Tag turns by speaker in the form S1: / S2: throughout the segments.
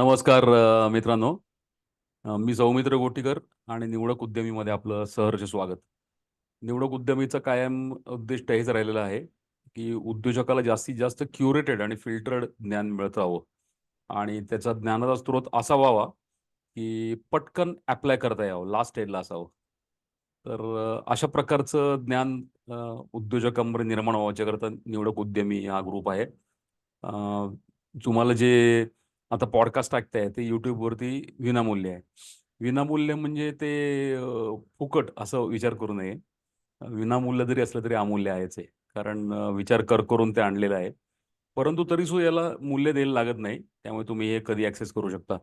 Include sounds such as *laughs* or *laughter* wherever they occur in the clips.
S1: नमस्कार मित्रांनो. मी सौमित्र गोटीकर आणि निवडक उद्यमीमध्ये आपलं सहर्ष स्वागत. निवडक उद्यमीचा कायम उद्दिष्ट हेच राहिलेलं आहे की उद्योजकाला जास्तीत जास्त क्युरेटेड आणि फिल्टर्ड ज्ञान मिळत राहावं. आणि त्याचा ज्ञानाचा स्रोत असा व्हावा की पटकन अप्लाय करता यावं लास्ट एडला असावं. तर अशा प्रकारचं ज्ञान उद्योजकांमध्ये निर्माण व्हावयाच्याकरता निवडक उद्यमी हा ग्रुप आहे. तुम्हाला जे आता पॉडकास्ट ऐकताय ते युट्यूबवरती विनामूल्य आहे. विनामूल्य म्हणजे ते फुकट असं विचार करू नये. विनामूल्य जरी असलं तरी अमूल्य आहेच आहे कारण विचार कर करून ते आणलेलं आहे. परंतु तरी सुद्धा याला मूल्य द्यायला लागत नाही. त्यामुळे तुम्ही हे कधी ऍक्सेस करू शकता.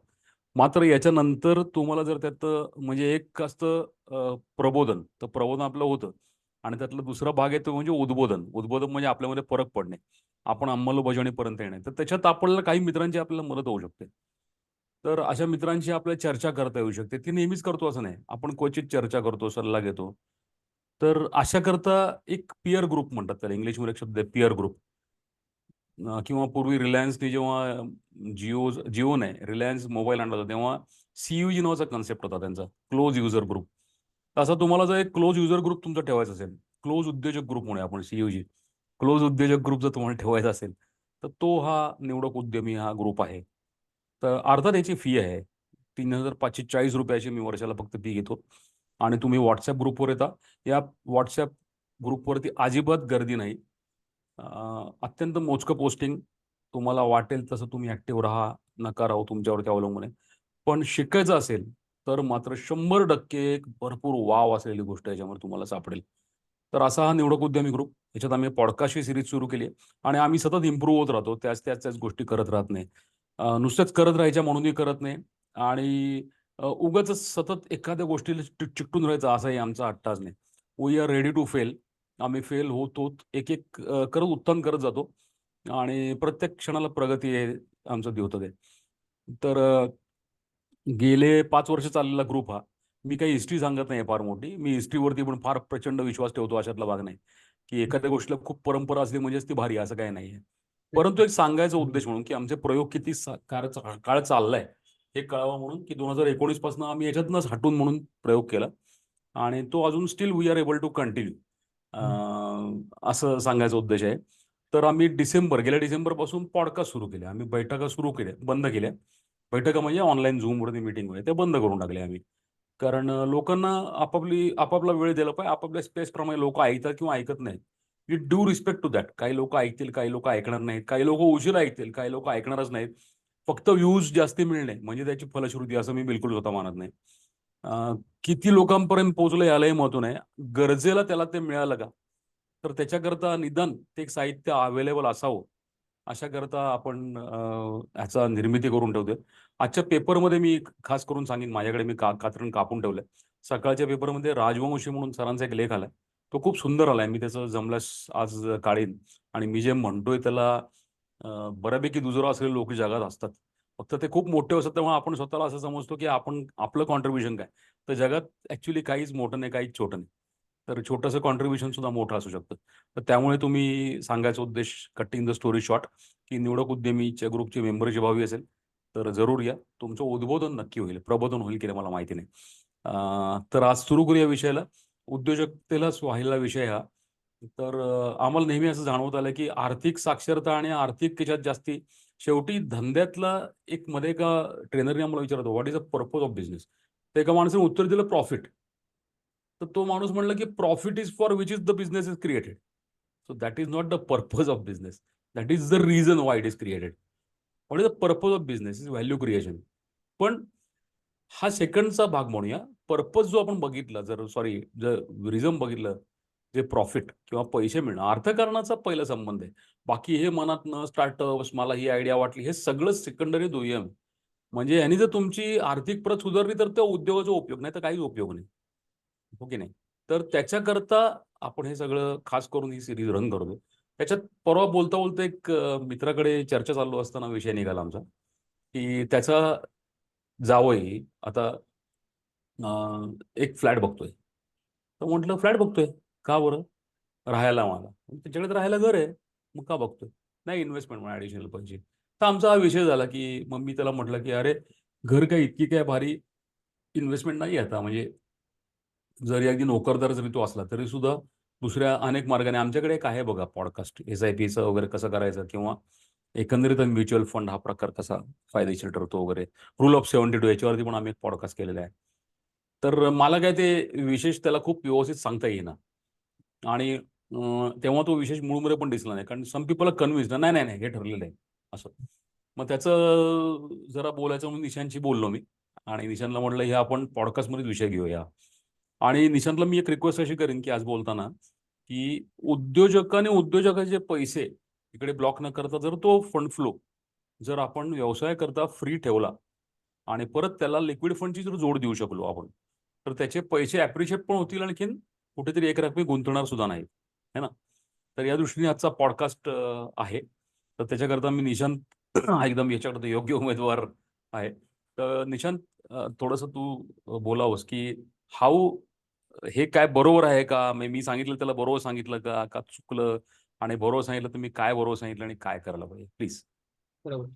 S1: मात्र याच्यानंतर तुम्हाला जर त्यात म्हणजे एक असतं प्रबोधन. तर प्रबोधन आपलं होतं. आणि त्यातला दुसरा भाग आहे तो म्हणजे उद्बोधन. उद्बोधन म्हणजे आपल्यामध्ये फरक पडणे. आपण अंमलबजावणीपर्यंत येणे. तर त्याच्यात आपल्याला काही मित्रांची आपल्याला मदत होऊ शकते. तर अशा मित्रांशी आपल्याला चर्चा करता येऊ शकते. ती नेहमीच करतो असं नाही. आपण क्वचित चर्चा करतो सल्ला घेतो. तर अशा करता एक पियर ग्रुप म्हणतात त्याला. इंग्लिशमध्ये एक शब्द आहे पियर ग्रुप किंवा पूर्वी रिलायन्सने जेव्हा जिओ जिओ नाही रिलायन्स मोबाईल आणला होता तेव्हा सीयूजी नावाचा कन्सेप्ट होता त्यांचा. क्लोज युजर ग्रुप तसा तुम्हाला जर एक क्लोज युजर ग्रुप तुमचा ठेवायचा असेल क्लोज उद्योजक ग्रुप म्हणूया आपण सीयूजी क्लोज उद्योजक ग्रुप जर तुम्हाला ठेवायचा असेल तर तो हा निवडक उद्यमी हा ग्रुप आहे. तर अर्थात याची फी आहे. तीन हजार पाचशे चाळीस रुपयाची मी वर्षाला फक्त फी घेतो. आणि तुम्ही व्हॉट्सअप ग्रुपवर येता. या व्हॉट्सअप ग्रुपवरती अजिबात गर्दी नाही. अत्यंत मोजकं पोस्टिंग तुम्हाला वाटेल तसं तुम्ही ॲक्टिव्ह राहा नका राहू तुमच्यावरती अवलंबून आहे. पण शिकायचं असेल तर मात्र शंभर टक्के एक भरपूर वाव असलेली गोष्ट याच्यामध्ये तुम्हाला सापडेल. तर असा हा निवडक उद्यमी ग्रुप याच्यात आम्ही पॉडकास्ट ही सिरीज सुरू केली आहे. आणि आम्ही सतत इम्प्रूव्ह होत राहतो त्याच त्याच त्याच गोष्टी करत राहत नाही. नुसत्याच करत राहायच्या म्हणूनही करत नाही. आणि उगाच सतत एखाद्या गोष्टीला चिकटून राहायचं असाही आमचा अट्टाच नाही. We are ready to fail आम्ही फेल होत होत एक एक करत उत्थान करत जातो. आणि प्रत्येक क्षणाला प्रगती आहे आमचं होतं ते तर गेले पाच वर्ष चाललेला ग्रुप हा. मी काही हिस्ट्री सांगत नाही फार मोठी. मी हिस्ट्रीवरती पण फार प्रचंड विश्वास ठेवतो अशातला भाग नाही. की एखाद्या गोष्टीला खूप परंपरा असली म्हणजेच ती भारी असं काही नाहीये. परंतु एक सांगायचा उद्देश म्हणून की आमचे प्रयोग किती काळ काळ चाललाय हे कळावं म्हणून की दोन हजार एकोणीसपासून आम्ही याच्यातनंच हटून म्हणून प्रयोग केला. आणि तो अजून still we are able to continue असं सांगायचा उद्देश आहे. तर आम्ही डिसेंबर गेल्या डिसेंबरपासून पॉडकास्ट सुरू केले आम्ही बैठका सुरू केल्या बंद केल्या. बैठका म्हणजे ऑनलाईन झूमवरती मिटिंग वगैरे ते बंद करून टाकले आम्ही. कारण लोकांना आपापली आपापला वेळ दिला पाहिजे आपापल्या स्पेस प्रमाणे लोक ऐकतात किंवा ऐकत नाहीत. With due respect to that काही लोक ऐकतील काही लोक ऐकणार नाहीत काही लोक उशीर ऐकतील काही लोक ऐकणारच नाहीत. फक्त व्ह्यूज जास्ती मिळणे म्हणजे त्याची फलश्रुती असं मी बिलकुल स्वतः मानत नाही. किती लोकांपर्यंत पोहोचलं यालाही महत्त्व नाही. गरजेला त्याला ते मिळालं का? तर त्याच्याकरता निदान ते साहित्य अवेलेबल असावं. अशा करता आपण ह्याचा निर्मिती करून ठेवतोय. आजच्या पेपरमध्ये मी खास करून सांगेन माझ्याकडे मी का कात्रण कापून ठेवलंय. सकाळच्या पेपरमध्ये राजवंशी म्हणून सरांचा एक लेख आलाय. तो खूप सुंदर आलाय. मी त्याचं जमल्यास आज काढीन. आणि मी जे म्हणतोय त्याला बऱ्यापैकी दुजोरा असलेले लोक जगात असतात. फक्त ते खूप मोठे असतात तेव्हा आपण स्वतःला असं समजतो की आपण आपलं कॉन्ट्रीब्युशन काय? तर जगात ऍक्च्युली काहीच मोठं नाही काहीच छोटं नाही. तर छोटंसं कॉन्ट्रीब्युशन सुद्धा मोठं असू शकतं. तर त्यामुळे तुम्ही सांगायचा उद्देश कटिंग द स्टोरी शॉर्ट की निवडक उद्यमीच्या ग्रुपची मेंबरशिप हवी असेल तर जरूर या. तुमचं उद्बोधन नक्की होईल प्रबोधन होईल की मला माहिती नाही. तर आज सुरू करूया विषयाला. उद्योजकतेलाच व्हायला विषय हा. तर आम्हाला नेहमी असं जाणवत आलं की आर्थिक साक्षरता आणि आर्थिक त्याच्यात जास्ती शेवटी धंद्यातला एक मध्ये एका ट्रेनरने आम्हाला विचारतो what is a purpose of business तर एका माणसाने उत्तर दिलं प्रॉफिट तर तो माणूस म्हणला की profit is for which is the business is created so that is not the purpose of business that is the reason why it is created what is the purpose of business is value creation पण हा सेकंडचा भाग म्हणूया. Purpose जो आपण बघितला जर sorry जर reason बघितलं जे प्रॉफिट किंवा पैसे मिळणं अर्थकारणाचा पहिला संबंध आहे. बाकी हे मनातनं स्टार्टअप्स मला ही आयडिया वाटली हे सगळं सेकंडरी दुय्यम. म्हणजे यांनी जर तुमची आर्थिक प्रत सुधारली तर त्या उद्योगाचा उपयोग नाही तर काहीच उपयोग नाही. हो की नाही? तर त्याच्याकरता आपण हे सगळं खास करून ही सिरीज रन करतो त्याच्यात परवा बोलता बोलता एक मित्राकडे चर्चा चालू असताना विषय निघाला आमचा की त्याचा जावई आता एक फ्लॅट बघतोय. तर म्हटलं फ्लॅट बघतोय? का बरं? राहायला मला त्याच्याकडे राहायला घर आहे. मग का बघतोय? नाही इन्व्हेस्टमेंट म्हणा ॲडिशनल पैसे. तर आमचा हा विषय झाला की मग मी त्याला म्हटलं की अरे घर काय इतकी काय भारी इन्व्हेस्टमेंट नाही आता. म्हणजे जरी अगदी नोकरदार जरी तो असला तरी सुद्धा दुसऱ्या अनेक मार्गाने आमच्याकडे एक आहे बघा पॉडकास्ट एस आय पीचं वगैरे कसं करायचं किंवा एकंदरीत म्युच्युअल फंड हा प्रकार कसा फायदेशीर ठरतो वगैरे. रूल ऑफ सेव्हन्टी टू याच्यावरती पण आम्ही एक पॉडकास्ट केलेला आहे. तर मला काय ते विशेष त्याला खूप व्यवस्थित सांगता येईना. आणि तेव्हा तो विशेष मूळमध्ये पण दिसला नाही कारण सम पीपल कन्व्हिन्स नाही नाही नाही हे ठरलेलं आहे असं. मग त्याचं जरा बोलायचं म्हणून निशांशी बोललो मी. आणि निशांना म्हटलं हे आपण पॉडकास्टमध्येच विषय घेऊया. आणि निशांतला मी एक रिक्वेस्ट अशी करेन की आज बोलताना की उद्योजकाने उद्योजकाचे पैसे इकडे ब्लॉक न करता जर तो फंड फ्लो जर आपण व्यवसाय करता फ्री ठेवला आणि परत त्याला लिक्विड फंडची जर जोड देऊ शकलो आपण तर त्याचे पैसे ॲप्रिशिएट पण होतील आणखीन कुठेतरी एक रकमी गुंतवणार सुद्धा नाही है ना? तर या दृष्टीने आजचा पॉडकास्ट आहे. तर त्याच्याकरता मी निशांत *clears throat* एकदम याच्याकडे योग्य उमेदवार आहे. तर निशांत थोडस थोडंसं तू बोलावंस की हाऊ हे काय बरोबर आहे का? मी सांगितलं त्याला बरोबर सांगितलं का? का चुकलं? आणि बरोबर सांगितलं तर मी काय बरोबर सांगितलं आणि काय करायला पाहिजे? प्लीज
S2: बरोबर.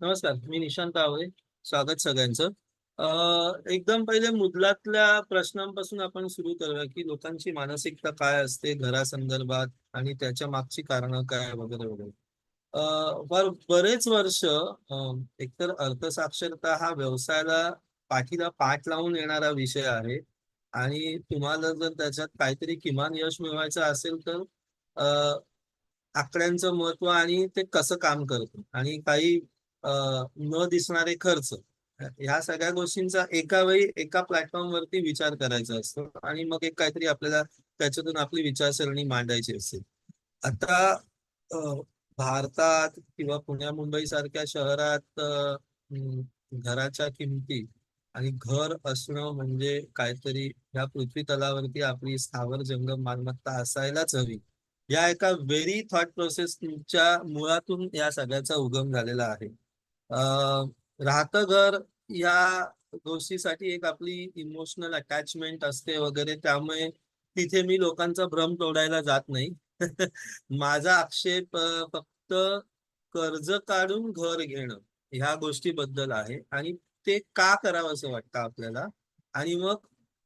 S2: नमस्कार. मी निशांत आवळे. स्वागत सगळ्यांचं. एकदम पहिले मुदलातल्या प्रश्नांपासून आपण सुरू करूया की लोकांची मानसिकता काय असते घरासंदर्भात आणि त्याच्या मागची कारणं काय वगैरे वगैरे. फार बरेच वर्ष एकतर अर्थसाक्षरता हा व्यवसायाला पाठीला पाठ लावून येणारा विषय आहे. आणि तुम्हाला जर त्याच्यात काहीतरी किमान यश मिळवायचं असेल तर आकड्यांचं महत्त्व आणि ते कसं काम करतं आणि काही न दिसणारे खर्च ह्या सगळ्या गोष्टींचा एका वेळी एका प्लॅटफॉर्म वरती विचार करायचा असतो आणि मग एक काहीतरी आपल्याला त्याच्यातून आपली विचारसरणी मांडायची असते. आता भारतात किंवा पुण्या मुंबई सारख्या शहरात घराच्या किमती आणि घर असणं म्हणजे काहीतरी या पृथ्वी तलावरती आपली स्थावर जंगम मालमत्ता असायलाच हवी. या एका व्हेरी थॉट प्रोसेसच्या मुळातून या सगळ्याचा उगम झालेला आहे. राहतं घर या गोष्टीसाठी एक आपली इमोशनल अटॅचमेंट असते वगैरे त्यामुळे तिथे मी लोकांचा भ्रम तोडायला जात नाही. *laughs* माझा आक्षेप फक्त कर्ज काढून घर घेणं ह्या गोष्टीबद्दल आहे. आणि ते का करावं असं वाटतं आपल्याला? आणि मग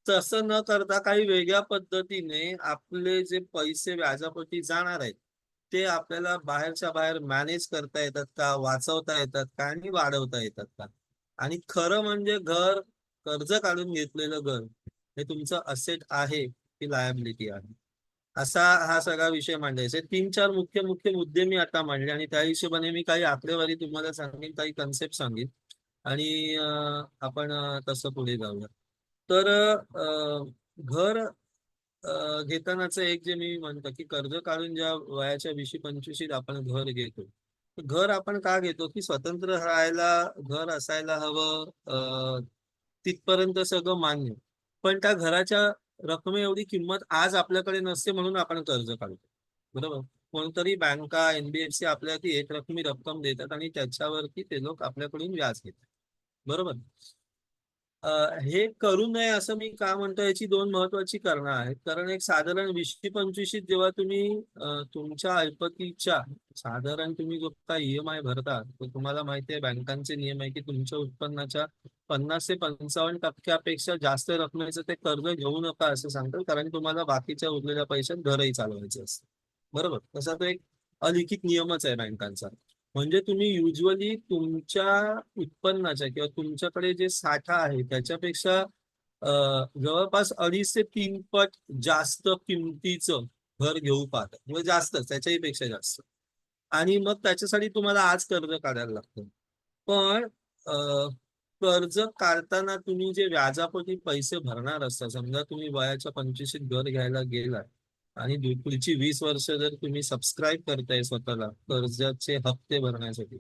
S2: तसं न करता काही वेगळ्या पद्धतीने आपले जे पैसे व्याजापोटी जाणार आहेत ते आपल्याला बाहेरच्या बाहेर मॅनेज करता येतात का? वाचवता येतात का? आणि वाढवता येतात का? आणि खरं म्हणजे घर कर्ज काढून घेतलेलं घर हे तुमचं असेट आहे की लायबिलिटी आहे? असा हा सगळा विषय मांडायचा तीन चार मुख्य मुख्य मुद्दे मी आता मांडले आणि त्या हिशोबाने मी काही आकडेवारी तुम्हाला सांगेन काही कन्सेप्ट सांगेन. आणि आपण तसं पुढे जाऊया. तर घर घेतानाच एक जे मी म्हणतो की कर्ज काढून ज्या वयाच्या विशी पंचवीशीत आपण घर घेतो घर आपण का घेतो? की स्वतंत्र राहायला घर असायला हवं तिथपर्यंत सगळं मान्य. पण त्या घराच्या रकमे एवढी किंमत आज आपल्याकडे नसते म्हणून आपण कर्ज काढतो. बरोबर? कोणतरी बँका एनबीएफसी आपल्याला ती एक रकमी रक्कम देतात आणि त्याच्यावरती ते लोक आपल्याकडून व्याज घेतात. बरोबर. हे करू नये असं मी का म्हणतो याची दोन महत्वाची कारणं आहेत. कारण एक साधारण वीसशे जेव्हा तुम्ही तुमच्या अल्पतीच्या साधारण तुम्ही जो काय ईएमआय भरता तुम्हाला माहिती आहे बँकांचे नियम आहे की तुमच्या उत्पन्नाच्या पन्नास ते पंचावन्न टक्क्यापेक्षा जास्त रकमेचं ते कर्ज घेऊ नका असं सांगतात. कारण तुम्हाला बाकीच्या उरलेल्या पैशात घरही चालवायचे असतं. बरोबर? तसा तो एक अलिखित नियमच आहे बँकांचा. म्हणजे तुम्ही युजली तुमच्या उत्पन्नाच्या किंवा तुमच्याकडे जे साठा आहे त्याच्यापेक्षा जवळपास अडीच ते तीन पट जास्त किमतीचं घर घेऊ पाहता म्हणजे जास्तच त्याच्याही पेक्षा जास्त. आणि मग त्याच्यासाठी तुम्हाला आज कर्ज काढायला लागतं. पण कर्ज काढताना तुम्ही जे व्याजापोटी पैसे भरणार असता समजा तुम्ही वयाच्या पंचवीशीत घर घ्यायला गेलाय आणि पुढची वीस वर्ष जर तुम्ही सबस्क्राईब करताय स्वतःला कर्जाचे हप्ते भरण्यासाठी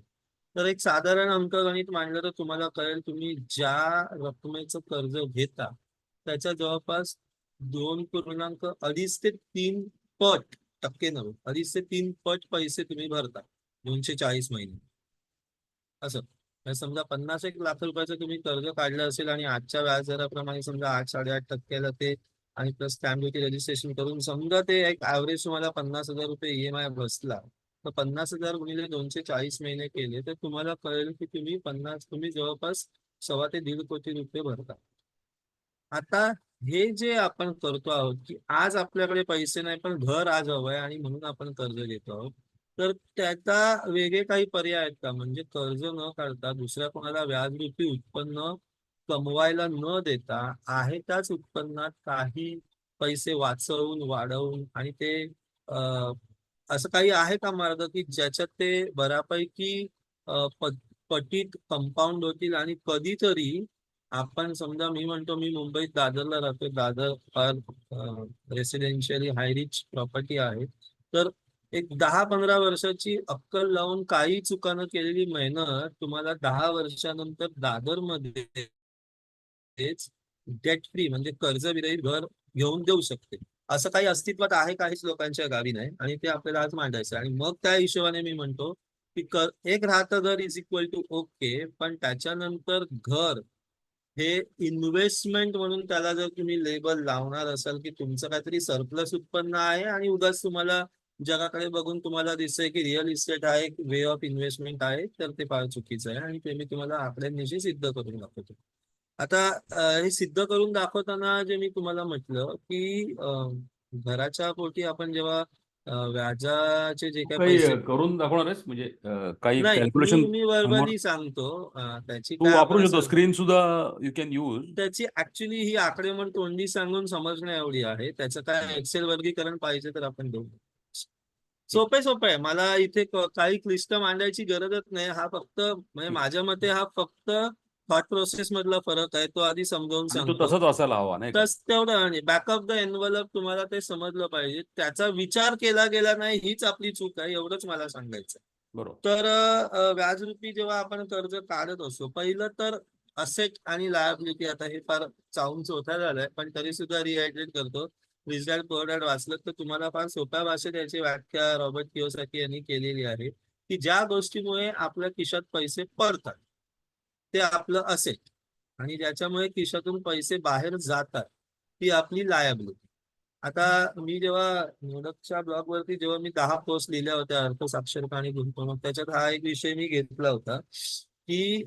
S2: तर एक साधारण अंकगणित मांडलं तर तुम्हाला कळेल तुम्ही ज्या रकमेचं कर्ज घेता त्याच्या जवळपास दोन पूर्णांक अडीच ते तीन पट टक्के नव्हे अडीच ते तीन पट पैसे तुम्ही भरता दोनशे चाळीस महिने. असं. समजा पन्नास एक लाख रुपयाचं तुम्ही कर्ज काढलं असेल आणि आजच्या व्याजदराप्रमाणे समजा आठ साडेआठ टक्क्याला ते आणि प्लस स्टॅम्प ड्युटी रजिस्ट्रेशन करून समजा ते एक ऍव्हरेज तुम्हाला पन्नास हजार रुपये ईएमआय बसला तर पन्नास हजार गुणिले दोनशे चाळीस महिने केले तर तुम्हाला कळेल की तुम्ही पन्नास तुम्ही जवळपास सव्वा ते दीड कोटी रुपये भरता. आता हे जे आपण करतो आहोत की आज आपल्याकडे पैसे नाही पण घर आज हवंय आणि म्हणून आपण कर्ज घेतो आहोत तर त्याचा वेगळे काही पर्याय आहेत का? म्हणजे कर्ज न काढता दुसऱ्या कोणाला व्याजरूपी उत्पन्न कमवायला न देता आहे त्याच उत्पन्नात काही पैसे वाचवून वाढवून आणि ते असं काही आहे का मार्ग की ज्याच्यात ते बऱ्यापैकी पटीत कंपाऊंड होतील आणि कधीतरी आपण समजा मी म्हणतो मी मुंबईत दादरला राहतो दादर फार रेसिडेन्शियली हायरिच प्रॉपर्टी आहे. तर एक दहा पंधरा वर्षाची अक्कल लावून काही चुकानं केलेली मेहनत तुम्हाला दहा वर्षानंतर दादरमध्ये डेट फ्री म्हणजे कर्जविरहित घर घेऊन देऊ शकते. असं काही अस्तित्वात आहे काहीच लोकांच्या गावी नाही आणि ते आपल्याला आज मांडायचं आणि मग त्या हिशोबाने मी म्हणतो की एक राहतं घर इज इक्वल टू ओके पण त्याच्यानंतर घर हे इन्व्हेस्टमेंट म्हणून त्याला जर तुम्ही लेबल लावणार असाल की तुमचं काहीतरी सरप्लस उत्पन्न आहे आणि उगाच तुम्हाला जगाकडे बघून तुम्हाला दिसतंय की रिअल इस्टेट हा एक वे ऑफ इन्व्हेस्टमेंट आहे तर ते फार चुकीचं आहे आणि ते मी तुम्हाला आकड्यांनिशी सिद्ध करून दाखवतो. आता हे सिद्ध करून दाखवताना जे मी तुम्हाला म्हटलं की घराच्या पोटी आपण जेव्हा व्याजाचे जे काही पैसे
S1: करून दाखवणार आहेस? म्हणजे काही कॅल्क्युलेशन
S2: मी वर्बली सांगतो. त्याची
S1: वापरू शकतो. स्क्रीन सुद्धा यू कॅन यूज
S2: त्याची ऍक्च्युली ही आकडेमोड तोंडी सांगून समजण्या एवढी आहे. त्याचं काय एक्सेल वर्गीकरण पाहिजे तर आपण देऊ सोपे सोपे. आहे मला इथे काही क्लिष्ट मांडायची गरजच नाही. हा फक्त म्हणजे माझ्या मते हा फक्त थॉट प्रोसेस मधला फरक आहे तो आधी समजावून
S1: आणि तो
S2: सांगतो.
S1: तसाच असायला हवा नाही का?
S2: तस तेवढं आणि बॅक ऑफ द एनवलप तुम्हाला ते समजलं पाहिजे. त्याचा विचार केला गेला नाही हीच आपली चूक आहे एवढंच मला सांगायचं
S1: बरोबर.
S2: तर अ, व्याजरूपी जेव्हा आपण कर्ज काढत असतो पहिलं तर असेट आणि लायबिलिटी आता हे फार चावून चोथा झालंय पण तरी सुद्धा रिहायड्रेट करतो. रिझल्ट बोर्डात वाचलं तर तुम्हाला फार सोप्या भाषेत याची व्याख्या रॉबर्ट कियोसाकी यांनी केलेली आहे की ज्या गोष्टीमुळे आपल्या खिशात पैसे पडतात. ते आपलं असेट आणि ज्याच्यामुळे खिशातून पैसे बाहेर जातात ती आपली लायबिलिटी आता मी जेव्हा निवडकच्या ब्लॉग वरती जेव्हा मी दहा पोस्ट लिहिल्या होत्या अर्थसाक्षरता आणि गुंतवणूक त्याच्यात हा एक विषय मी घेतला होता की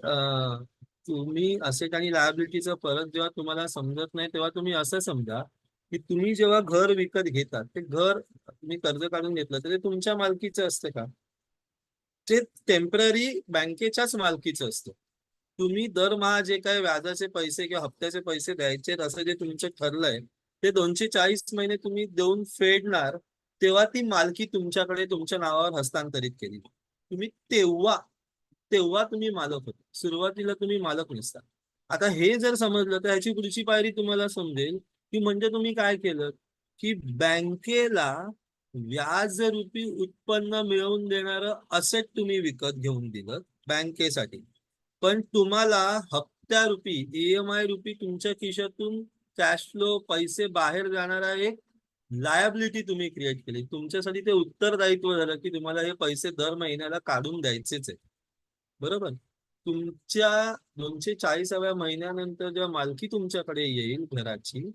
S2: तुम्ही असेट आणि लायबिलिटीचा फरक जेव्हा तुम्हाला समजत नाही तेव्हा तुम्ही असं समजा की तुम्ही जेव्हा घर विकत घेतात ते घर तुम्ही कर्ज काढून घेतलं तर ते तुमच्या मालकीचं असतं का? ते टेंपररी बँकेच्याच मालकीचं असतं. तुम्ही दरमहा जे काही व्याजाचे पैसे किंवा हप्त्याचे पैसे द्यायचे असं जे तुमचं ठरलंय ते दोनशे चाळीस महिने तुम्ही देऊन फेडणार तेव्हा ती मालकी तुमच्याकडे तुमच्या नावावर हस्तांतरित केली. तुम्ही तेव्हा तेव्हा तुम्ही मालक होते. सुरुवातीला तुम्ही मालक नसता. आता हे जर समजलं तर ह्याची पुढची पायरी तुम्हाला समजेल की म्हणजे तुम्ही काय केलं? की बँकेला व्याजरूपी उत्पन्न मिळवून देणारं असेट तुम्ही विकत घेऊन दिलं बँकेसाठी. पण तुम्हाला हप्त्या रुपी ईएमआय रूपी तुमच्या खिशातून कॅश फ्लो पैसे बाहेर जाणारा एक लायबिलिटी तुम्ही क्रिएट केली. तुमच्यासाठी ते उत्तरदायित्व झालं की तुम्हाला हे पैसे दर महिन्याला काढून द्यायचेच आहे बरोबर? तुमच्या दोनशे चाळीसाव्या महिन्यानंतर जेव्हा मालकी तुमच्याकडे येईल घराची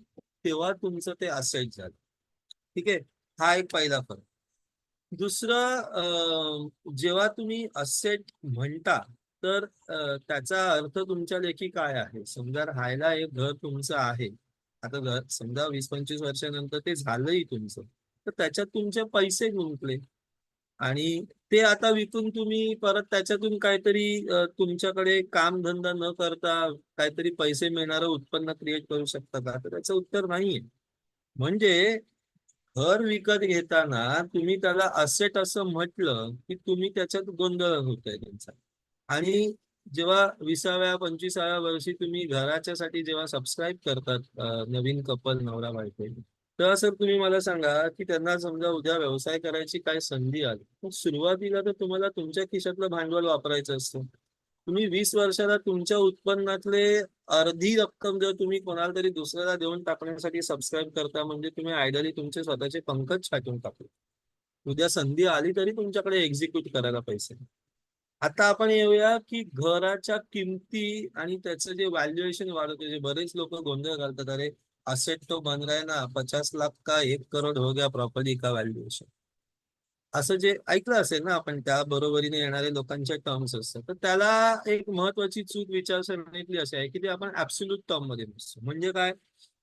S2: तेव्हा तुमचं ते असेट झालं. ठीक आहे? हा एक पहिला फरक. दुसरं जेव्हा तुम्ही असेट म्हणता तर त्याचा अर्थ तुमच्या लेखी काय आहे? समजा राहायला एक घर तुमचं आहे. आता घर समजा वीस पंचवीस वर्षानंतर ते झालंही तुमचं. तर त्याच्यात तुमचे पैसे गुंतले. आणि ते आता विकून तुम्ही परत त्याच्यातून काहीतरी तुमच्याकडे काम धंदा न करता काहीतरी पैसे मिळणारं उत्पन्न क्रिएट करू शकता का? तर त्याचं उत्तर नाहीये. म्हणजे घर विकत घेताना तुम्ही त्याला असेट असं म्हटलं की तुम्ही त्याच्यात गोंधळ होतोय त्यांचा. आणि जेव्हा विसाव्या पंचवीसाव्या वर्षी तुम्ही घराच्यासाठी जेव्हा सबस्क्राईब करतात नवीन कपल नवरा बायको तर सर तुम्ही मला सांगा की त्यांना समजा उद्या व्यवसाय करायची काय संधी आली? तर सुरुवातीला तर तुम्हाला तुमच्या खिशातलं भांडवल वापरायचं असतं. तुम्ही वीस वर्षाला तुमच्या उत्पन्नातले अर्धी रक्कम जर तुम्ही कोणाला तरी दुसऱ्याला देऊन टाकण्यासाठी सबस्क्राईब करता म्हणजे तुम्ही आयडली तुमचे स्वतःचे पंकज छाटून टाकले. उद्या संधी आली तरी तुमच्याकडे एक्झिक्यूट करायला पैसे. आता आपण येऊया की घराच्या किमती आणि त्याचं जे व्हॅल्युएशन वाढत जे बरेच लोक गोंधळ घालतात अरे असेट तो बन रहा है ना पचास लाख का एक करोड हो गया प्रॉपर्टी का व्हॅल्युएशन असं जे ऐकलं असेल ना आपण त्या बरोबरीने येणारे लोकांच्या टर्म्स असतात. तर त्याला एक महत्वाची चूक विचारसरणीतली अशी आहे की ते आपण ऍब्सोल्यूट टर्ममध्ये बसतो म्हणजे काय?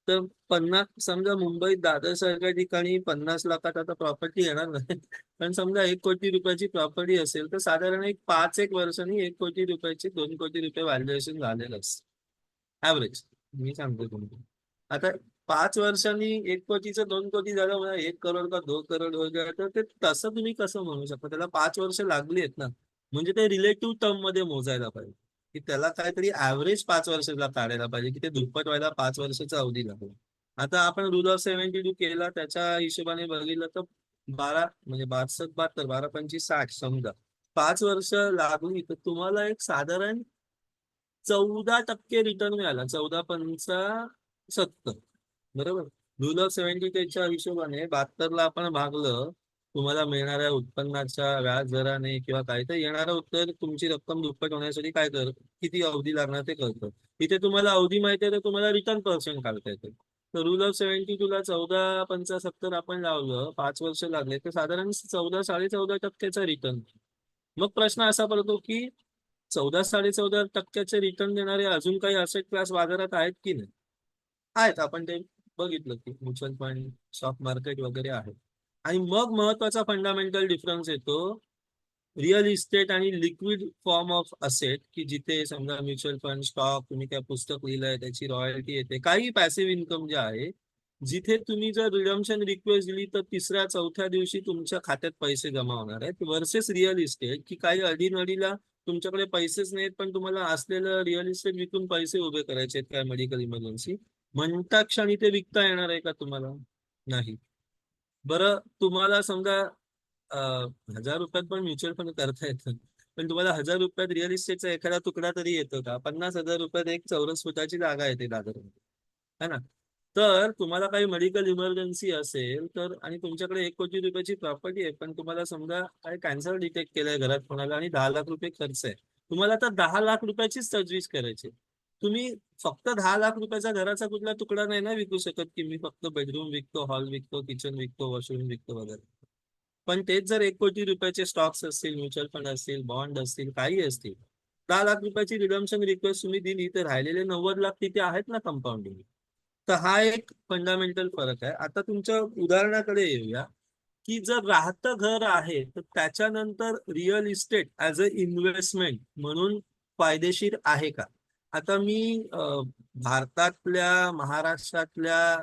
S2: तर पन्नास समजा मुंबईत दादर सारख्या ठिकाणी पन्नास लाखात आता प्रॉपर्टी येणार नाही. पण समजा एक कोटी रुपयाची प्रॉपर्टी असेल तर साधारण एक पाच एक वर्षांनी एक कोटी रुपयाचे दोन कोटी रुपये व्हॅल्युएशन झालेलं असतं. ऍव्हरेज मी सांगतो तुम्हाला. आता पाच वर्षांनी एक कोटीचं दोन कोटी झालं म्हणजे एक करोड का दोन करोड वगैरे तर ते तसं तुम्ही कसं म्हणू शकता? त्याला पाच वर्ष लागली आहेत ना. म्हणजे ते रिलेटिव्ह टर्ममध्ये मोजायला पाहिजे. की त्याला काहीतरी ऍव्हरेज पाच वर्षाला काढायला पाहिजे की ते दुप्पट व्हायला पाच वर्षाचा अवधी लागला. आता आपण रूल ऑफ सेव्हन्टी टू केला त्याच्या हिशोबाने बघितलं तर बारा म्हणजे बासष्ट बहात्तर बारा पंचवीस साठ समजा. पाच वर्ष लागून तर तुम्हाला एक साधारण चौदा टक्के रिटर्न मिळाला चौदा पंचा सत्तर. बरोबर? रूल ऑफ सेव्हन्टी च्या हिशोबाने बहात्तरला आपण भागलं तुम्हाला मिळणाऱ्या उत्पन्नाच्या व्याज दराने किंवा काय तर येणारं उत्तर तुमची रक्कम दुप्पट होण्यासाठी काय कर किती अवधी लागणार ते कळतं. इथे तुम्हाला अवधी माहिती आहे तर तुम्हाला रिटर्न पर्सेंट काढता येते. तर रूल ऑफ सेव्हन्टी तुला चौदा पंचा सत्तर आपण लावलं पाच वर्ष लागले तर साधारण चौदा साडे चौदा टक्क्याचा रिटर्न मग प्रश्न असा पडतो की चौदा साडे चौदा टक्क्याचे रिटर्न देणारे अजून काही असेट क्लास बाजारात आहेत की नाही? आहेत. आपण ते बघितलं की म्युच्युअल फंड स्टॉक मार्केट वगैरे आहे. आणि मग महत्त्वाचा फंडामेंटल डिफरन्स येतो रिअल इस्टेट आणि लिक्विड फॉर्म ऑफ असेट की जिथे समजा म्युच्युअल फंड स्टॉक तुम्ही काय पुस्तक लिहिलंय त्याची रॉयल्टी येते काही पॅसिव्ह इन्कम जे आहे जिथे तुम्ही जर रिडम्शन रिक्वेस्ट दिली तर तिसऱ्या चौथ्या दिवशी तुमच्या खात्यात पैसे जमा होणार आहेत वर्सेस रिअल इस्टेट की काही अडीनडीला तुमच्याकडे पैसेच नाहीत पण तुम्हाला असलेलं रिअल इस्टेट विकून पैसे उभे करायचे आहेत काय मेडिकल इमर्जन्सी म्हणता क्षणी ते विकता येणार आहे का तुम्हाला? नाही. बरं तुम्हाला समजा हजार रुपयात पण म्युच्युअल फंड करता येतं. पण तुम्हाला हजार रुपयात रिअल इस्टेटचा एखादा तुकडा तरी येतो का? पन्नास हजार रुपयात एक चौरस फुटाची जागा येते दादरमध्ये. है ना? तर तुम्हाला काही मेडिकल इमर्जन्सी असेल तर आणि तुमच्याकडे एक कोटी रुपयाची प्रॉपर्टी आहे पण तुम्हाला समजा काय कॅन्सर डिटेक्ट केलंय घरात कोणाला आणि दहा लाख रुपये खर्च आहे. तुम्हाला तर दहा लाख रुपयाचीच तजवीज करायची तुम्ही फक्त दहा लाख रुपयाचा घराचा कुठला तुकडा नाही ना विकू शकत की मी फक्त बेडरूम विकतो हॉल विकतो किचन विकतो वॉशरूम विकतो वगैरे. पण तेच जर एक कोटी रुपयाचे स्टॉक्स असतील म्युच्युअल फंड असतील बॉन्ड असतील काही असतील दहा लाख रुपयाची रिडम्शन रिक्वेस्ट तुम्ही दिली तर राहिलेले नव्वद लाख तिथे आहेत ना कंपाऊंडिंग तर हा एक फंडामेंटल फरक आहे. आता तुमच्या उदाहरणाकडे येऊया की जर राहतं घर आहे तर त्याच्यानंतर real estate as a investment म्हणून फायदेशीर आहे का? आता मी भारतातल्या महाराष्ट्रातल्या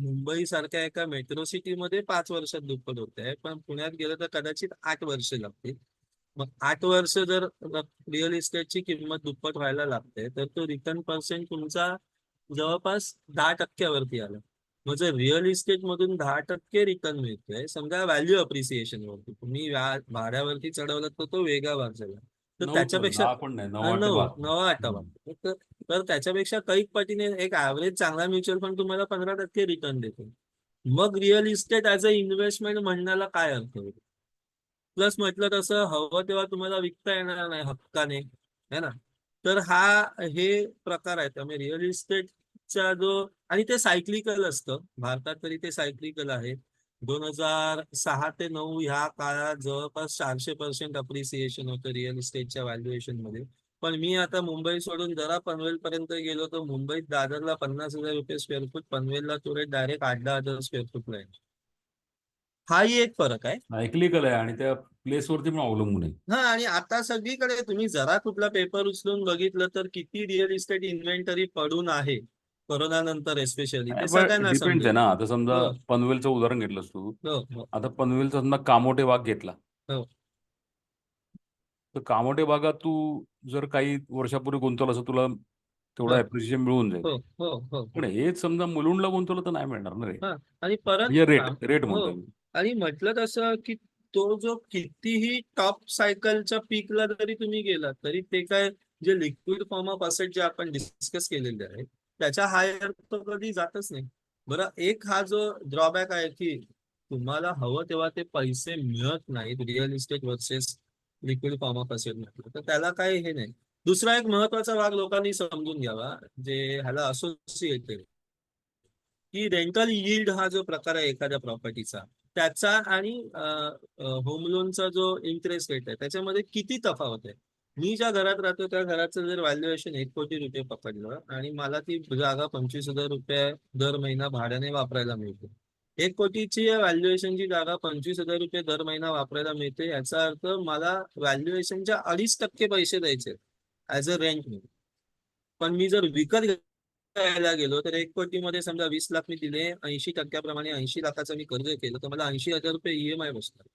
S2: मुंबई सारख्या एका मेट्रो सिटी मध्ये पाच वर्षात दुप्पट होत. आहे पण पुण्यात गेलं तर कदाचित आठ वर्ष लागतील. मग आठ वर्ष जर रिअल इस्टेटची किंमत दुप्पट व्हायला लागते तर तो रिटर्न पर्सेंट तुमचा जवळपास दहा टक्क्यावरती आला. म्हणजे रिअल इस्टेट मधून दहा टक्के रिटर्न मिळतोय समजा व्हॅल्यू अप्रिसिएशन वरती तुम्ही भाड्यावरती चढवलं तर तो वेगळा भाग झाला. तर त्याच्यापेक्षा
S1: पण नाही.
S2: नवा आठावा तर त्याच्यापेक्षा कैक पटीने एक ऍव्हरेज चांगला म्युच्युअल फंड तुम्हाला पंधरा टक्के रिटर्न देतो. मग real estate as a investment म्हणण्याला काय अर्थ होईल प्लस म्हटलं तसं हवं तेव्हा तुम्हाला विकता येणार नाही हक्काने है ना? तर हा हे प्रकार आहेत. त्यामुळे रिअल इस्टेटचा जो आणि ते सायक्लिकल असतं. भारतात तरी ते सायक्लिकल आहे. दोन हजार सहा ते नऊ ह्या काळात जवळपास चारशे पर्सेंट अप्रिसिएशन होतं रिअल इस्टेटच्या व्हॅल्युएशनमध्ये. पण मी आता मुंबई सोडून जरा पनवेल पर्यंत गेलो तर मुंबईत दादरला पन्नास हजार रुपये स्क्वेअर फूट पनवेलला तो रेट डायरेक्ट आठ दहा हजार स्क्वेअर फूटला आहे हाही एक फरक आहे.
S1: सायक्लिकल आहे आणि त्या प्लेसवरती पण अवलंबून आहे.
S2: हा आणि आता सगळीकडे तुम्ही जरा कुठला पेपर उचलून बघितलं तर किती रिअल इस्टेट इन्व्हेंटरी पडून आहे. कोरोना नंतर एस्पेशली ते सगळ्यांना
S1: आहे ना आता समजा
S2: हो.
S1: पनवेलचं उदाहरण घेतलंस तू
S2: हो, हो.
S1: आता पनवेलचा समजा कामोठे बाग घेतला
S2: हो.
S1: तर कामोठे बागात तू जर काही वर्षापूर्वी गुंतवलं असं तुला तेवढं
S2: हो.
S1: ऍप्रिशिएशन मिळून जाईल
S2: हो हो हो
S1: पण हेच समजा मुलुंडला गुंतवलं तर नाही मिळणार ना रे
S2: आणि परत
S1: म्हणजे रेट
S2: काम-
S1: रेट
S2: हो.
S1: म्हणतो मी.
S2: आणि म्हटलं तसं की तो जो कितीही टॉप सायकलच्या पीकला जरी तुम्ही गेलात तरी ते काय जे लिक्विड फॉर्म ऑफ असेट जे आपण डिस्कस केलेले आहे त्याच्या हायर तो कधी जातच नाही. बरं एक हा जो ड्रॉबॅक आहे की तुम्हाला हवं तेव्हा ते पैसे मिळत नाहीत real estate versus liquid form of asset म्हटलं. तर त्याला काही हे नाही. दुसरा एक महत्त्वाचा भाग लोकांनी समजून घ्यावा जे ह्याला असोसिएटेड की रेंटल यील्ड हा जो प्रकार आहे एखाद्या प्रॉपर्टीचा त्याचा आणि होम लोनचा जो इंटरेस्ट रेट आहे त्याच्यामध्ये किती तफावत आहे? मी ज्या घरात राहतो त्या घराचं जर व्हॅल्युएशन एक कोटी रुपये पकडलं आणि मला ती जागा पंचवीस हजार रुपये दर महिना भाड्याने वापरायला मिळते. एक कोटीची व्हॅल्युएशनची जागा पंचवीस हजार रुपये दर महिना वापरायला मिळते याचा अर्थ मला व्हॅल्युएशनच्या अडीच टक्के पैसे द्यायचे ऍज अ रेंट म्हणून पण मी जर विकत घ्यायला गेलो तर एक कोटीमध्ये समजा वीस लाख मी दिले ऐंशी टक्क्याप्रमाणे ऐंशी लाखाचं मी कर्ज केलं तर मला ऐंशी हजार रुपये ईएमआय बसणार.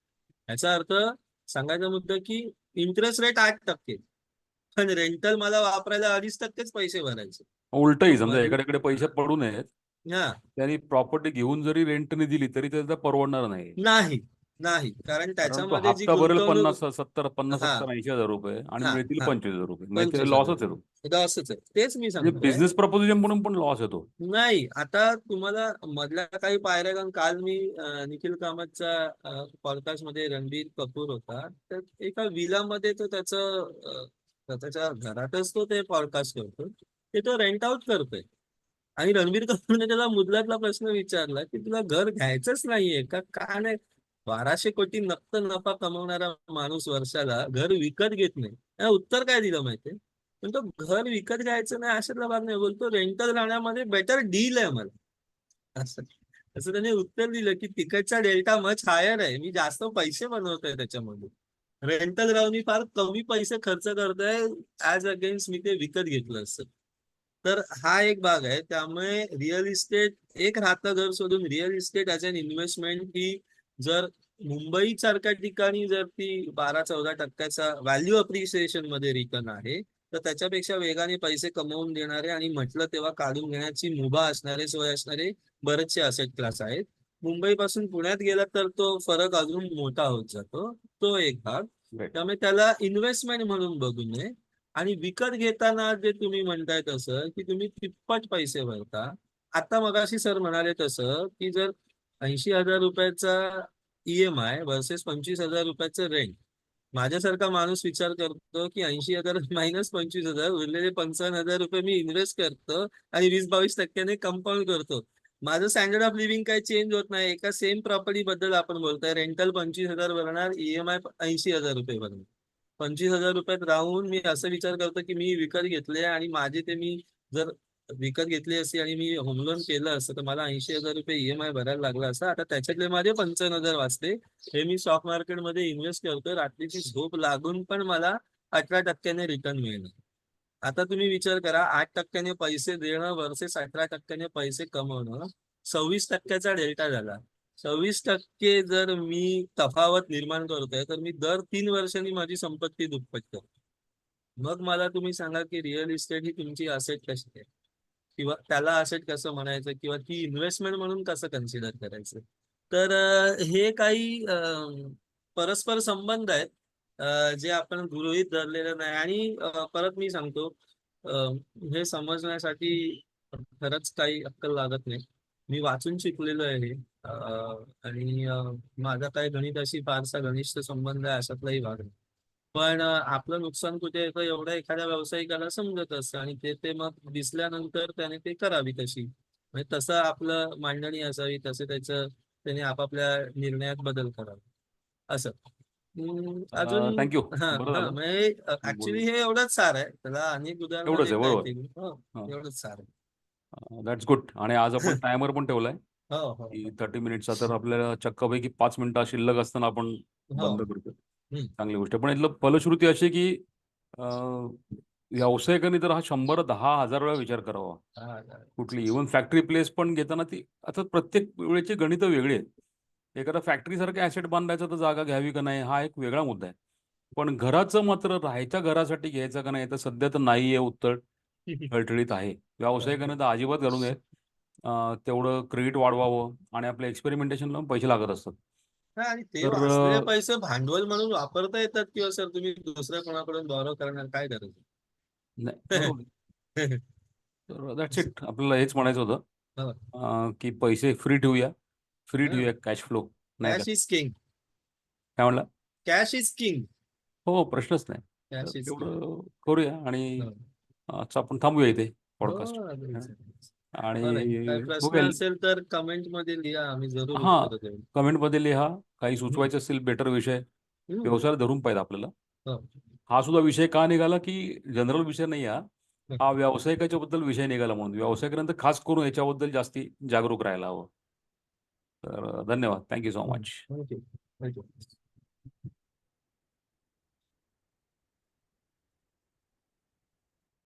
S2: याचा अर्थ सांगायचा मुद्दा की इंटरेस्ट रेट आठ टक्के. पण रेंटल मला वापरायला अडीच टक्केच पैसे भरायचे.
S1: उलटही समजा. एकाकडे पैसे पडू नयेत
S2: हा.
S1: त्यांनी प्रॉपर्टी घेऊन जरी रेंटने दिली तरी त्याचा परवडणार नाही.
S2: नाही. नाही. कारण त्याच्यामध्ये जी गुंतवणूक
S1: पन्नास सत्तर पन्नास
S2: हा.
S1: सत्तर ऐंशी हजार रुपये आणि
S2: हा,
S1: मिळतील
S2: हा.
S1: पंचवीस हजार रुपये. म्हणजे
S2: 25,000
S1: लॉसच येतो.
S2: असंच आहे तेच मी सांगतो
S1: बिझनेस प्रपोजिशन म्हणून पण लॉस येतो.
S2: नाही. आता तुम्हाला मधल्या काही पायऱ्या कारण काल मी अं, निखिल कामतच्या पॉडकास्टमध्ये रणबीर कपूर होता. तर एका विलामध्ये तो त्याचं अं, स्वतःच्या घरातच तो ते पॉडकास्ट करतो. ते तो रेंट आउट करतोय. आणि रणबीर कपूरने त्याला मुदलातला प्रश्न विचारला की तुला घर घ्यायचंच नाहीये का? का नाही? बाराशे कोटी नक्त नफा कमवणारा माणूस वर्षाला घर विकत घेत नाही. उत्तर काय दिलं माहितीये? पण तो घर विकत घ्यायचं नाही अशातला भाग नाही. बोलतो रेंटल राहण्यामध्ये बेटर डील आहे मला असं. असं त्याने उत्तर दिलं की तिकडचा डेल्टा मच हायर आहे. मी जास्त पैसे बनवतोय त्याच्यामध्ये. रेंटल राहून मी फार कमी पैसे खर्च करतोय. ऍज अगेन्स्ट मी ते विकत घेतलं असतं तर हा एक भाग आहे. त्यामुळे रिअल इस्टेट एक राहतं घर सोडून real estate as an investment ही जर मुंबई सारख्या ठिकाणी जर ती बारा चौदा टक्क्याचा व्हॅल्यू अप्रिसिएशनमध्ये रिटर्न आहे तर त्याच्यापेक्षा वेगाने पैसे कमवून देणारे आणि म्हटलं तेव्हा काढून घेण्याची मुभा असणारे सोय असणारे बरेचसे असेट क्लास आहेत. मुंबईपासून पुण्यात गेला तर तो फरक अजून मोठा होत जातो. तो एक भाग. त्यामुळे त्याला इन्व्हेस्टमेंट म्हणून बघू नये. आणि विकत घेताना जे तुम्ही म्हणताय तसं की तुम्ही तिप्पट पैसे भरता. आता मगाशी सर म्हणाले तसं की जर ऐंशी हजार रुपयाचा ईएमआय वर्सेस पंचवीस हजार रुपयाचं रेंट माझ्यासारखा माणूस विचार करतो की ऐंशी हजार मायनस पंचवीस हजार उरलेले पंचावन्न हजार रुपये मी इन्व्हेस्ट करतो आणि वीस बावीस टक्क्याने कंपाऊंड करतो. माझं स्टँडर्ड ऑफ लिव्हिंग काही चेंज होत नाही. एका सेम प्रॉपर्टी बद्दल आपण बोलतोय. रेंटल पंचवीस हजार भरणार ईएमआय ऐंशी हजार रुपये भरणार. पंचवीस हजार रुपयात राहून मी असं विचार करतो की मी विकत घेतले आणि माझे ते मी जर विकत घेतली असती आणि मी होम लोन केलं असतं तर मला ऐंशी हजार रुपये ईएमआय भरायला लागला असता. आता त्याच्यातले माझे पंचावन्न हजार वाचते हे मी स्टॉक मार्केटमध्ये इन्व्हेस्ट करतोय. रात्रीची झोप लागून पण मला अठरा टक्क्याने रिटर्न मिळणार आता तुम्ही विचार करा आठ टक्क्याने पैसे देणं वर्सेस अठरा टक्क्याने पैसे कमवणं सव्वीस टक्क्याचा डेल्टा झाला. सव्वीस टक्के जर मी तफावत निर्माण करतोय तर मी दर तीन वर्षांनी माझी संपत्ती दुप्पट करतो मग मला तुम्ही सांगा की रिअल इस्टेट ही तुमची असेट कशी आहे? किंवा त्याला असेट कसं म्हणायचं किंवा ती इन्व्हेस्टमेंट म्हणून कसं कन्सिडर करायचं? तर हे काही परस्पर संबंध आहेत जे आपण गृहित धरलेलं नाही. आणि परत मी सांगतो हे समजण्यासाठी खरंच काही अक्कल लागत नाही. मी वाचून शिकलेलो आहे आणि माझा काही गणिताशी फारसा घनिष्ठ संबंध आहे अशातलाही भाग नाही पण आपलं नुकसान कुठे येतं एवढं एखाद्या व्यावसायिकाला समजत असतं आणि ते ते मग दिसल्यानंतर त्याने ते करावी तशी. म्हणजे तसं आपलं मांडणी असावी तसं त्याचं त्याने आपापल्या निर्णयात बदल करावा. असं. अजून
S1: थँक्यू
S2: हा हा म्हणजे ऍक्च्युली हे एवढंच सार आहे. त्याला अनेक उदाहरणं
S1: एवढंच आहे,
S2: देता
S1: बरोबर.
S2: येतील. हो,
S1: हा.
S2: एवढंच सार आहे.
S1: दॅट्स गुड आणि आज आपण *laughs* टायमर पण ठेवलाय.
S2: हो हो
S1: की थर्टी मिनिटचा तर आपल्याला चक्कपैकी पाच मिनिटं शिल्लक असताना आपण
S2: हो.
S1: बंद करतो. चांगली गोष्ट. पण इथलं फलश्रुती अशी की अं, व्यावसायिकांनी तर हा शंभर दहा हजार वेळा विचार करावा. कुठली? इव्हन फॅक्टरी प्लेस पण घेताना ती आता प्रत्येक वेळेची गणित वेगळी आहेत. एखादा फॅक्टरी सारखं ऍसेट बांधायचं तर जागा घ्यावी का नाही हा एक वेगळा मुद्दा आहे. पण घराचं मात्र राहायच्या घरासाठी घ्यायचं का नाही तर सध्या तर नाही आहे उत्तर. *laughs* ठळठळीत आहे. व्यावसायिकांना तर अजिबात घालू नये. तेवढं क्रेडिट वाढवावं आणि आपल्या एक्सपेरिमेंटेशनला पैसे लागत असतात.
S2: हा, आणि ते
S1: तर,
S2: वाचलेले
S1: अं,
S2: पैसे भांडवल म्हणून वापरता येतात किंवा सर तुम्ही दुसऱ्या कोणाकडून बॉरो करणार? काय गरज
S1: नाही *laughs* बरोबर. आहे. तर दॅट्स इट आपल्याला हेच म्हणायचं होतं
S2: हो.
S1: अं, की पैसे फ्री ठेवूया. फ्री
S2: हा.
S1: ठेवूया कॅश फ्लो नाही का?
S2: कॅश इज किंग
S1: काय म्हणला?
S2: कॅश इज किंग
S1: हो प्रश्नच नाही.
S2: कॅश
S1: तर
S2: इज किंग
S1: तेवढं करूया आणि. आजचं आपण थांबूया इथे पॉडकास्ट
S2: हो.
S1: आणि
S2: प्रश्न
S1: बघेल.
S2: असेल तर कमेंटमध्ये लिहा आम्ही जरूर
S1: हा.
S2: उत्तर देऊ.
S1: कमेंटमध्ये लिहा. काही सुचवायचे असतील बेटर विषय.
S2: हम्म.
S1: व्यवसायाला धरून पाहिजे आपल्याला.
S2: हो.
S1: हा सुद्धा विषय का निघाला की जनरल विषय नाही हा. हा व्यावसायिकाच्या बद्दल विषय निघाला म्हणून. व्यावसायिकानंतर खास करून याच्याबद्दल जास्ती जागरूक राहायला हवं. तर धन्यवाद. Thank you so much
S2: thank you